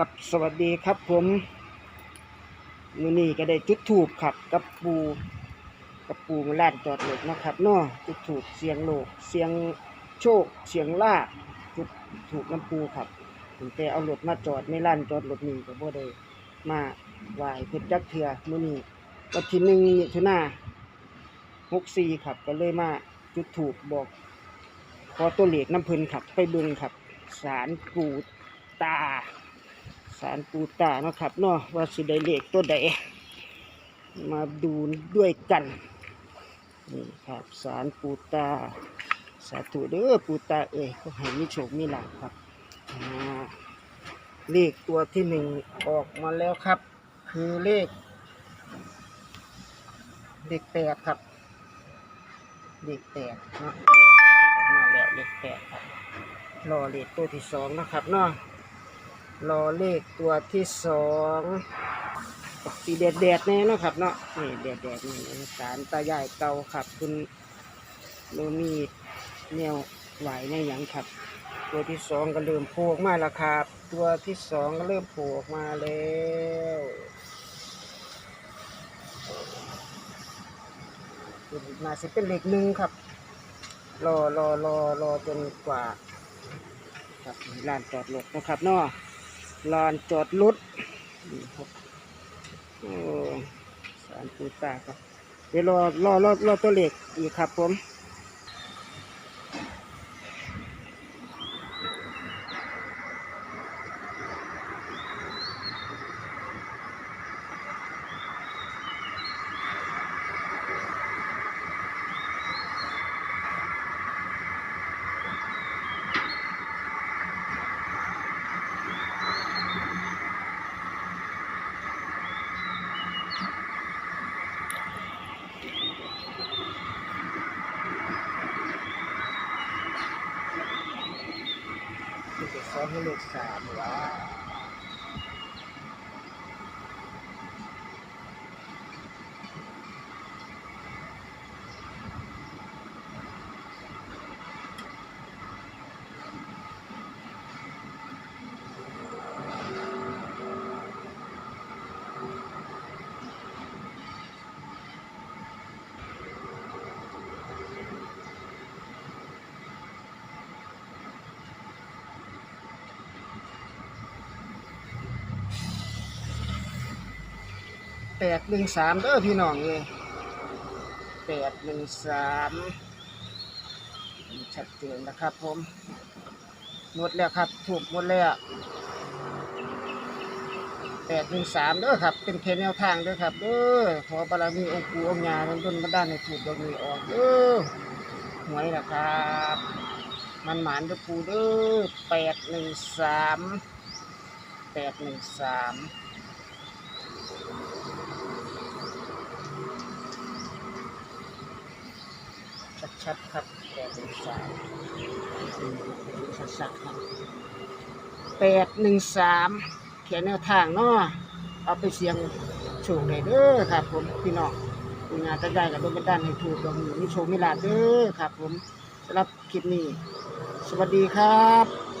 ครับสวัสดีครับผมมือนี้ก็ได้จุดถูกครับกับปูกับปูมาลานจอดรถนะครับเนาะจุดถูกเสียงโลกเสียงโชคเสียงลาบจุดถูกน้ำปูครับถึงแต่เอารถมาจอดในลานจอดรถนี้ก็บ่ได้มาไหวเพิ่นจักเทื่อมือนี้วันที่หนึ่งมิถุนาหกสี่ครับก็เลยมาจุดถูกบอกขอตัวเลขน้ำพิ่นครับไปบิ่งครับสารปูตาารปูตานะครับเนาะว่าสิได้เลขตัวใดมาดูด้วยกันนี่ครับสารปูตา สาธุเด้อปูตาเอ้ยก็ให้มีโชคมีลาภครับเลขตัวที่หนึ่งออกมาแล้วครับ คือเลข เลขแปดครับ เลขแปดเนาะออกมาแล้วเลขแปดครับรอเลขตัวที่สองนะครับเนาะ รอเลขตัวที่สองสีแดดแดดแน่นะครับเนาะนี่แดดแดดนี่สารตายายเก่าครับคุณโนมีแนวไหวในหยังครับ ตัวที่สองก็เริ่มโผล่มาแล้วครับ ตัวที่สองก็เริ่มโผล่มาแล้วตัวนี้น่าจะเป็นเหลขหนึ่งครับ รอรอรอรอจนกว่า ครับลานจอดรถนะครับเนาะ ลานจอดรถนี่ครับโอ้สารปูตาครับ เดี๋ยวรอรอรอรอตัวเหล็กอีกครับผม ให้เลขสามว้า แปดหนึ่งสามเด้อพี่น้องเลยแปดหนึ่งสามชัดเจนนะครับผมหมดแล้วครับ ถูกหมดแล้วแปดหนึ่งสามเด้อครับ เป็นเพนแนวทางเด้อครับเด้อขอบารมีองค์ปู่องค์ยาท่านดลบันดาลในถูกดอกนี้ออกเด้อหวยนะครับ มันหมานเด้อปู่เด้อแปดหนึ่งสามแปดหนึ่งสาม ชัดครับแปดหนึ่งสามสักครับแปดหนึ่งสามเขียนแนวทางเนาะเอาไปเสียงโชคเลยเด้อครับ ผมพี่น้องคุณงานจะได้กับดวงบันดาลให้ถูกดวงมีโชคมีลาเด้อครับ ผมสำหรับคลิปนี้ สวัสดีครับ